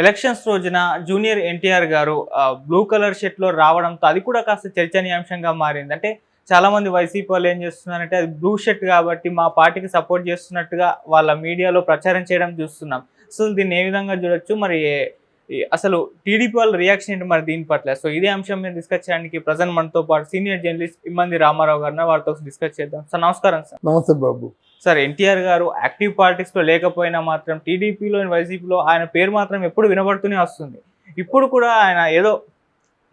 Elections రోజున junior NTR గారు blue colour షర్ట్లో రావడంతో అది కూడా కాస్త చర్చనీయాంశంగా మారింది. అంటే చాలామంది వైసీపీ వాళ్ళు ఏం చేస్తున్నారంటే అది బ్లూ షర్ట్ కాబట్టి మా పార్టీకి సపోర్ట్ చేస్తున్నట్టుగా వాళ్ళ మీడియాలో ప్రచారం చేయడం చూస్తున్నాం. అసలు దీన్ని ఏ విధంగా చూడొచ్చు? మరి అసలు టీడీపీ వాళ్ళ రియాక్షన్ ఏంటి మరి దీని పట్ల? సో ఇదే అంశం మీద డిస్కస్ చేయడానికి ప్రజెంట్ మనతో పాటు సీనియర్ జర్నలిస్ట్ ఇమ్మంది రామారావు గారిని వారితో డిస్కస్ చేద్దాం. సార్ నమస్కారం సార్. నమస్తే బాబు. సార్ ఎన్టీఆర్ గారు యాక్టివ్ పాలిటిక్స్లో లేకపోయినా మాత్రం టీడీపీలో వైసీపీలో ఆయన పేరు మాత్రం ఎప్పుడు వినబడుతూనే వస్తుంది. ఇప్పుడు కూడా ఆయన ఏదో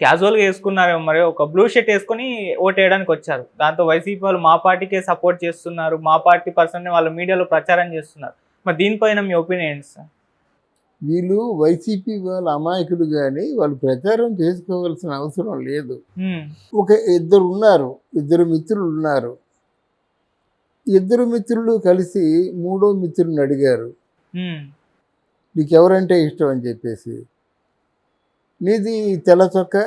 క్యాజువల్గా వేసుకున్నారేమో మరి ఒక బ్లూ షర్ట్ వేసుకొని ఓట్ వేయడానికి వచ్చారు. దాంతో వైసీపీ వాళ్ళు మా పార్టీకే సపోర్ట్ చేస్తున్నారు మా పార్టీ పర్సన్ వాళ్ళ మీడియాలో ప్రచారం చేస్తున్నారు. మరి దీనిపైన మీ ఒపీనియన్ ఏంటి సార్? వీళ్ళు వైసీపీ వాళ్ళ అమాయకులు కానీ వాళ్ళు ప్రచారం చేసుకోవాల్సిన అవసరం లేదు. ఒక ఇద్దరు ఉన్నారు ఇద్దరు మిత్రులు ఉన్నారు. ఇద్దరు మిత్రులు కలిసి మూడో మిత్రుడిని అడిగారు. నీకు ఎవరంటే ఇష్టం అని చెప్పేసి. నీది తెల్ల చొక్క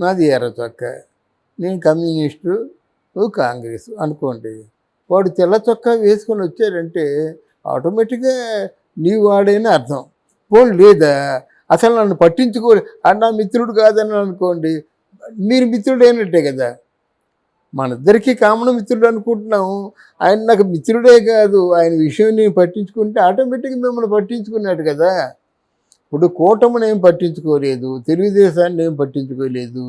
నాది ఎర్ర చొక్క నేను కమ్యూనిస్టు నువ్వు కాంగ్రెస్ అనుకోండి. వాడు తెల్ల చొక్కా వేసుకొని వచ్చాడంటే ఆటోమేటిక్గా నీ వాడేని అర్థం. పోనీ లేదా? అసలు నన్ను పట్టించుకో ఆ నా మిత్రుడు కాదని అనుకోండి. మీరు మిత్రుడు అయినట్టే కదా. మనిద్దరికీ కామన్ మిత్రుడు అనుకుంటున్నాము ఆయన నాకు మిత్రుడే కాదు. ఆయన విషయం నేను పట్టించుకుంటే ఆటోమేటిక్గా మిమ్మల్ని పట్టించుకున్నాడు కదా. ఇప్పుడు కూటమిని ఏం పట్టించుకోలేదు. తెలుగుదేశాన్ని ఏం పట్టించుకోలేదు.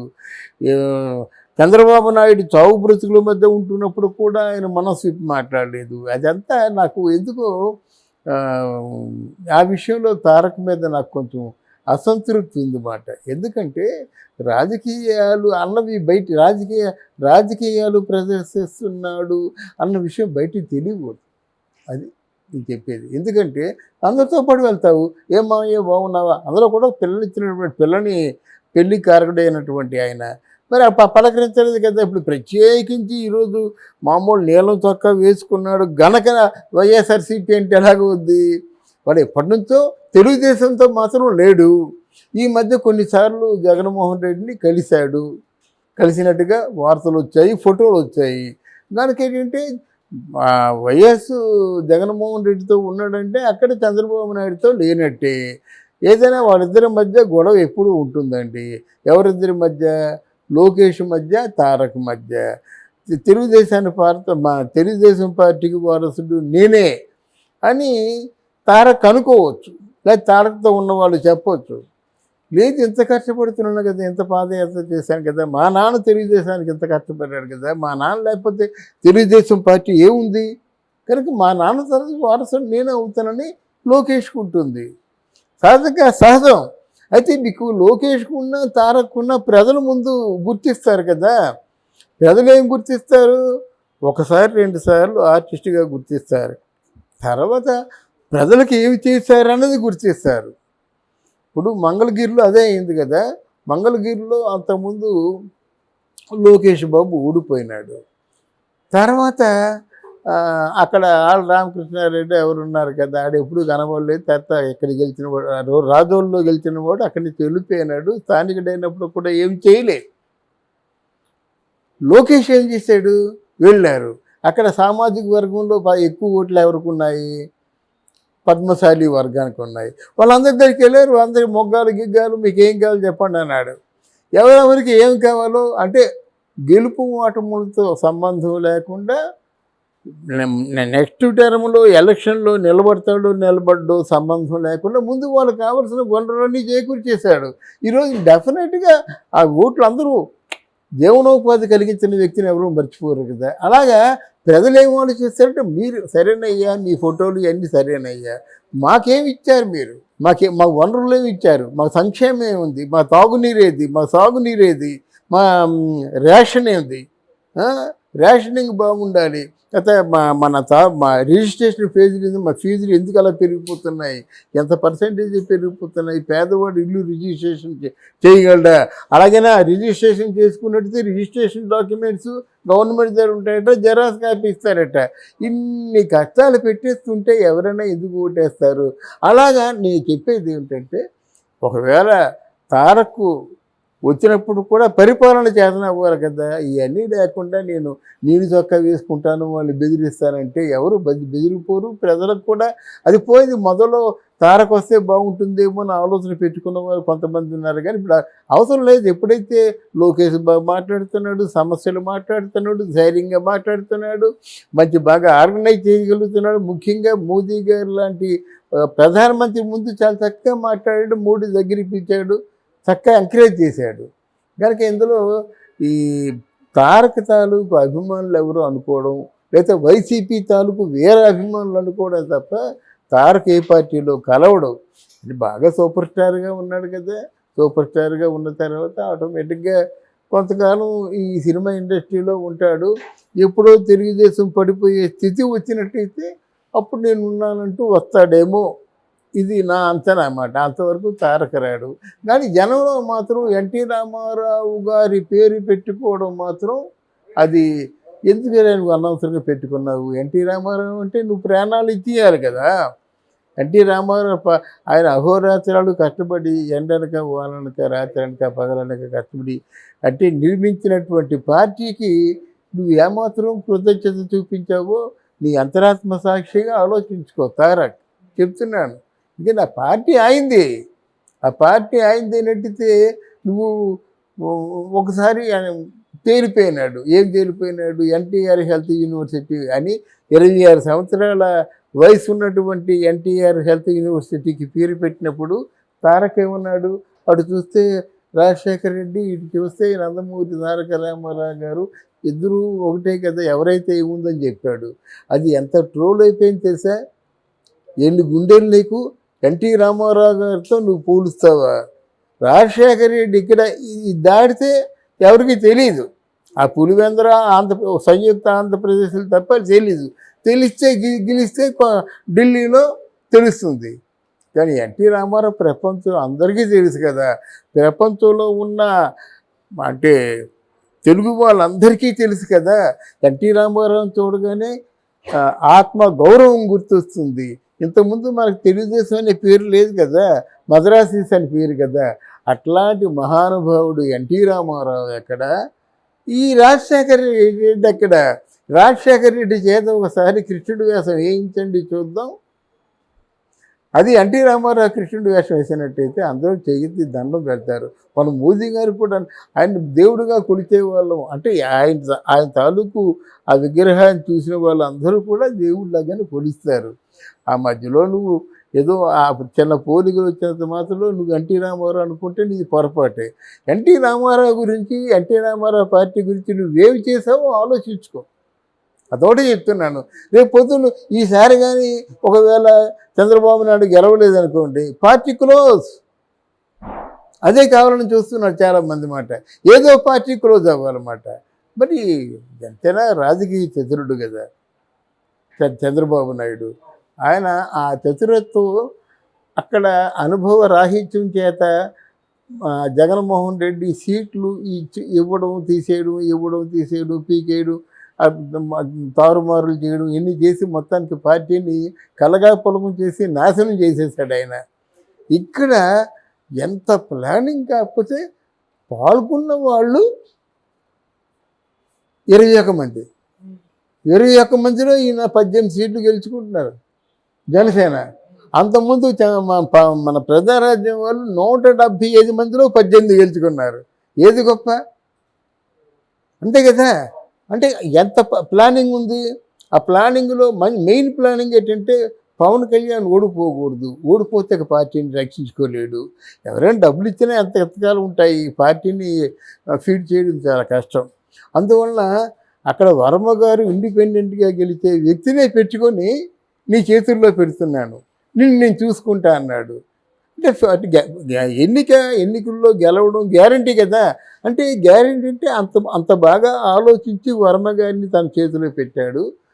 చంద్రబాబు నాయుడు చావు బ్రతుకుల మధ్య ఉంటున్నప్పుడు కూడా ఆయన మనసు మాట్లాడలేదు. అదంతా నాకు ఎందుకో ఆ విషయంలో తారక మీద నాకు కొంచెం అసంతృప్తి ఉందన్నమాట. ఎందుకంటే రాజకీయాలు అన్నవి బయట రాజకీయ రాజకీయాలు ప్రదర్శిస్తున్నాడు అన్న విషయం బయటికి తెలియకూడదు. అది నేను చెప్పేది. ఎందుకంటే అందరితో పాటు వెళ్తావు. ఏమా ఏ బాగున్నావా? అందులో కూడా పిల్లలు ఇచ్చినటువంటి పిల్లని పెళ్ళి కారకుడైనటువంటి ఆయన. మరి ఆ ప- పలకరించలేదు కదా. ఇప్పుడు ప్రత్యేకించి ఈరోజు మామూలు నీలం చొక్కా వేసుకున్నాడు. గనక వైఎస్ఆర్సీపీ అంటే ఉంది? వాడు ఎప్పటి నుంచో తెలుగుదేశంతో మాత్రం లేడు. ఈ మధ్య కొన్నిసార్లు జగన్మోహన్ రెడ్డిని కలిశాడు. కలిసినట్టుగా వార్తలు వచ్చాయి ఫోటోలు వచ్చాయి. దానికి ఏంటంటే వైఎస్ జగన్మోహన్ రెడ్డితో ఉన్నాడంటే అక్కడ చంద్రబాబు నాయుడుతో లేనట్టే. ఏదైనా వాళ్ళిద్దరి మధ్య గొడవ ఎప్పుడు ఉంటుందండి. ఎవరిద్దరి మధ్య? లోకేష్ మధ్య తారక్ మధ్య. తెలుగుదేశాన్ని పార్త మా తెలుగుదేశం పార్టీకి వారసుడు నేనే అని తారక్ అనుకోవచ్చు లేదా తారక్తో ఉన్న వాళ్ళు చెప్పవచ్చు లేదు ఇంత కష్టపడుతున్నాను కదా ఇంత పాదయాత్ర చేశాను కదా మా నాన్న తెలుగుదేశానికి ఇంత కష్టపడ్డాడు కదా మా నాన్న లేకపోతే తెలుగుదేశం పార్టీ ఏముంది? కనుక మా నాన్న తరగతి వారసుడు నేనే అవుతానని లోకేష్కు ఉంటుంది. సహజంగా సహజం. అయితే మీకు లోకేష్కున్న తారక్కున్న ప్రజల ముందు గుర్తిస్తారు కదా. ప్రజలు ఏం గుర్తిస్తారు? ఒకసారి రెండుసార్లు ఆర్టిస్ట్గా గుర్తిస్తారు. తర్వాత ప్రజలకు ఏమి చేశారన్నది గుర్తిస్తారు ఇప్పుడు మంగళగిరిలో అదే అయింది కదా. మంగళగిరిలో అంతకుముందు లోకేష్ బాబు ఊడిపోయినాడు తర్వాత అక్కడ ఆళ్ళ రామకృష్ణారెడ్డి ఎవరు ఉన్నారు కదా ఆడ ఎప్పుడు కనబడలేదు. తర్వాత ఎక్కడ గెలిచిన వాడు ఆ రాజోల్లో గెలిచిన వాడు అక్కడి నుంచి వెళ్ళిపోయినాడు. స్థానికుడైనప్పుడు కూడా ఏం చేయలేదు. లోకేష్ ఏం చేశాడు? వెళ్ళారు. అక్కడ సామాజిక వర్గంలో ఎక్కువ ఓట్లు ఎవరికి ఉన్నాయి? పద్మశాలి వర్గానికి ఉన్నాయి. వాళ్ళందరి దగ్గరికి వెళ్ళారు అందరికి మొగ్గాలు గిగ్గాలు మీకు ఏం కావాలో చెప్పండి అన్నాడు. ఎవరెవరికి ఏం కావాలో అంటే గెలుపు ఓటములతో సంబంధం లేకుండా నెక్స్ట్ టర్మ్లో ఎలక్షన్లో నిలబడతాడో నిలబడ్డో సంబంధం లేకుండా ముందు వాళ్ళకి కావాల్సిన వనరులన్నీ చేకూర్చేశాడు ఈరోజు డెఫినెట్గా ఆ ఓట్లు అందరూ జీవనోపాధి కలిగించిన వ్యక్తిని ఎవరూ మర్చిపోరు కదా. అలాగా ప్రజలు ఏం ఆలోచిస్తారంటే మీరు సరేనయ్యా మీ ఫోటోలు ఇవన్నీ సరేనయ్యా. మాకేమి ఇచ్చారు మీరు? మాకే మా వనరులు ఏమి ఇచ్చారు? మా సంక్షేమం ఏముంది? మా తాగునీరేది మా సాగునీరేది మా రేషన్ ఏంది? రేషనింగ్ బాగుండాలి. అయితే మా మన తా మా రిజిస్ట్రేషన్ ఫీజులు మా ఫీజులు ఎందుకు అలా పెరిగిపోతున్నాయి? ఎంత పర్సెంటేజ్ పెరిగిపోతున్నాయి? పేదవాడు ఇల్లు రిజిస్ట్రేషన్ చేయగలడా? అలాగైనా రిజిస్ట్రేషన్ చేసుకున్నట్టు రిజిస్ట్రేషన్ డాక్యుమెంట్స్ గవర్నమెంట్ దగ్గర ఉంటాయట జెరాక్స్ కాపీ ఇస్తారట. ఇన్ని కష్టాలు పెట్టేస్తుంటే ఎవరైనా ఎందుకు ఓటేస్తారు? అలాగా నేను చెప్పేది ఏమిటంటే ఒకవేళ తారకు వచ్చినప్పుడు కూడా పరిపాలన చేతన అవ్వాలి కదా. ఇవన్నీ లేకుండా నేను నీళ్ళు చొక్కా వేసుకుంటాను వాళ్ళు బెదిరిస్తానంటే ఎవరు బెదిరిపోరు. ప్రజలకు కూడా అది పోయింది. మొదలు తారకు వస్తే బాగుంటుందేమో అని ఆలోచన పెట్టుకున్న వాళ్ళు కొంతమంది ఉన్నారు. కానీ ఇప్పుడు అవసరం లేదు. ఎప్పుడైతే లోకేష్ బాగా మాట్లాడుతున్నాడు సమస్యలు మాట్లాడుతున్నాడు ధైర్యంగా మాట్లాడుతున్నాడు మంచి బాగా ఆర్గనైజ్ చేయగలుగుతున్నాడు ముఖ్యంగా మోదీ గారు లాంటి ప్రధానమంత్రి ముందు చాలా చక్కగా మాట్లాడాడు మోడీ దగ్గరికి పిలిచాడు. చక్కగా ఎంకరేజ్ చేశాడు. కనుక ఇందులో ఈ తారక తాలూకు అభిమానులు ఎవరు అనుకోవడం లేదా వైసీపీ తాలూకు వేరే అభిమానులు అనుకోవడం తప్ప తారక్ ఏ పార్టీలో కలవడం బాగా సూపర్ స్టార్గా ఉన్నాడు కదా సూపర్ స్టార్గా ఉన్న తర్వాత ఆటోమేటిక్గా కొంతకాలం ఈ సినిమా ఇండస్ట్రీలో ఉంటాడు. ఎప్పుడో తెలుగుదేశం పడిపోయే స్థితి వచ్చినట్టయితే అప్పుడు నేను ఉన్నానంటూ వస్తాడేమో. ఇది నా అంచనా అన్నమాట. అంతవరకు తారక రాయుడు కానీ జనంలో మాత్రం ఎన్టీ రామారావు గారి పేరు పెట్టుకోవడం మాత్రం అది ఎందుకు నువ్వు అనవసరంగా పెట్టుకున్నావు? ఎన్టీ రామారావు అంటే నువ్వు ప్రాణాలు ఇచ్చేయాలి కదా. ఎన్టీ రామారావు ఆయన అహోరాత్రాలు కష్టపడి ఎండనక వాననక రాత్రనక పగలనక కష్టపడి అంటే నిర్మించినటువంటి పార్టీకి నువ్వు ఏమాత్రం కృతజ్ఞత చూపించావో నీ అంతరాత్మ సాక్షిగా ఆలోచించుకో. తారక్ చెప్తున్నాను. ఇంకా నా పార్టీ ఆయింది. ఆ పార్టీ ఆయింది నట్టితే నువ్వు ఒకసారి ఆయన తేలిపోయినాడు. ఏం తేలిపోయినాడు? ఎన్టీఆర్ హెల్త్ యూనివర్సిటీ అని ఇరవై ఆరు సంవత్సరాల వయసు ఉన్నటువంటి ఎన్టీఆర్ హెల్త్ యూనివర్సిటీకి పేరు పెట్టినప్పుడు తారక ఏమన్నాడు? అటు చూస్తే రాజశేఖర రెడ్డి ఇటు చూస్తే నందమూరి తారక రామారావు గారు ఇద్దరూ ఒకటే కదా ఎవరైతే ఏముందని చెప్పాడు. అది ఎంత ట్రోల్ అయిపోయింది తెలుసా? ఎన్ని గుండెలు నీకు? ఎన్టీ రామారావు గారితో నువ్వు పోలుస్తావా? రాజశేఖర రెడ్డి ఇక్కడ ఇది దాడితే ఎవరికి తెలియదు ఆ పులివెందర ఆంధ్ర సంయుక్త ఆంధ్రప్రదేశ్లో తప్ప తెలియదు తెలిస్తే గి- గెలిస్తే ఢిల్లీలో తెలుస్తుంది. కానీ ఎన్టీ రామారావు ప్రపంచం అందరికీ తెలుసు కదా. ప్రపంచంలో ఉన్న అంటే తెలుగు వాళ్ళందరికీ తెలుసు కదా. ఎన్టీ రామారావు చూడగానే ఆత్మ గౌరవం గుర్తొస్తుంది. ఇంతకుముందు మనకు తెలుగుదేశం అనే పేరు లేదు కదా మద్రాసీస్ అని పేరు కదా అట్లాంటి మహానుభావుడు ఎన్టీ రామారావు ఎక్కడ? ఈ రాజశేఖర రెడ్డి అక్కడ రాజశేఖర రెడ్డి చేత ఒకసారి కృష్ణుడి వ్యాసం వేయించండి చూద్దాం. అది ఎన్టీ రామారావు కృష్ణుడు వేషం వేసినట్టయితే అందరూ చెయ్యి దండం పెడతారు. మన మోదీ గారు కూడా ఆయన దేవుడిగా కొలిచే వాళ్ళం. అంటే ఆయన ఆయన తాలూకు ఆ విగ్రహాన్ని చూసిన వాళ్ళందరూ కూడా దేవుళ్ళగానే కొలుస్తారు. ఆ మధ్యలో నువ్వు ఏదో ఆ చిన్న పోలికలు వచ్చినంత మాత్రంలో నువ్వు ఎన్టీ రామారావు అనుకుంటే నీది పొరపాటే. ఎన్టీ రామారావు గురించి ఎన్టీ రామారావు పార్టీ గురించి నువ్వేమి చేసావో ఆలోచించుకో. అదొకటి చెప్తున్నాను. రేపు పొద్దున్న ఈసారి కానీ ఒకవేళ చంద్రబాబు నాయుడు గెలవలేదనుకోండి పార్టీ క్లోజ్. అదే కావాలని చూస్తున్నారు చాలామంది మాట. ఏదో పార్టీ క్లోజ్ అవ్వాలన్నమాట. మరి ఎంతైనా రాజకీయ చతురుడు కదా. చంద్రబాబు నాయుడు. ఆయన ఆ చతురత్వం అక్కడ అనుభవ రాహిత్యం చేత జగన్మోహన్ రెడ్డి సీట్లు ఇచ్చి- ఇవ్వడం తీసేయడం ఇవ్వడం తీసేయడం పీకేయడం తారుమారులు చేయడం ఇన్ని చేసి మొత్తానికి పార్టీని కలగా పొలకం చేసి నాశనం చేసేసాడు ఆయన. ఇక్కడ ఎంత ప్లానింగ్ కాకపోతే పాల్గొన్న వాళ్ళు ఇరవై ఒక మంది. ఇరవై ఒక్క మందిలో ఈయన పద్దెనిమిది సీట్లు గెలుచుకుంటున్నారు. జనసేన. అంతకుముందు చ- మన ప్రజారాజ్యం వాళ్ళు నూట డెబ్భై ఐదు మందిలో పద్దెనిమిది గెలుచుకున్నారు. ఏది గొప్ప? అంతే కదా? అంటే ఎంత ప- ప్లానింగ్ ఉంది? ఆ ప్లానింగ్లో మెయిన్ ప్లానింగ్ ఏంటంటే పవన్ కళ్యాణ్ ఓడిపోకూడదు. ఓడిపోతే పార్టీని రక్షించుకోలేడు. ఎవరైనా డబ్బులు ఇచ్చినా ఎంత ఎంతకాలం ఉంటాయి? పార్టీని ఫీడ్ చేయడం చాలా కష్టం. అందువలన అక్కడ వర్మ గారు ఇండిపెండెంట్గా గెలిచే వ్యక్తినే పెట్టుకొని నీ చేతుల్లో పెడుతున్నాను. నిన్ను నేను చూసుకుంటా అన్నాడు. అంటే ఎన్నిక ఎన్నికల్లో గెలవడం గ్యారంటీ కదా? అంటే గ్యారెంటీ అంటే అంత అంత బాగా ఆలోచించి వర్మ గారిని తన చేతిలో పెట్టాడు.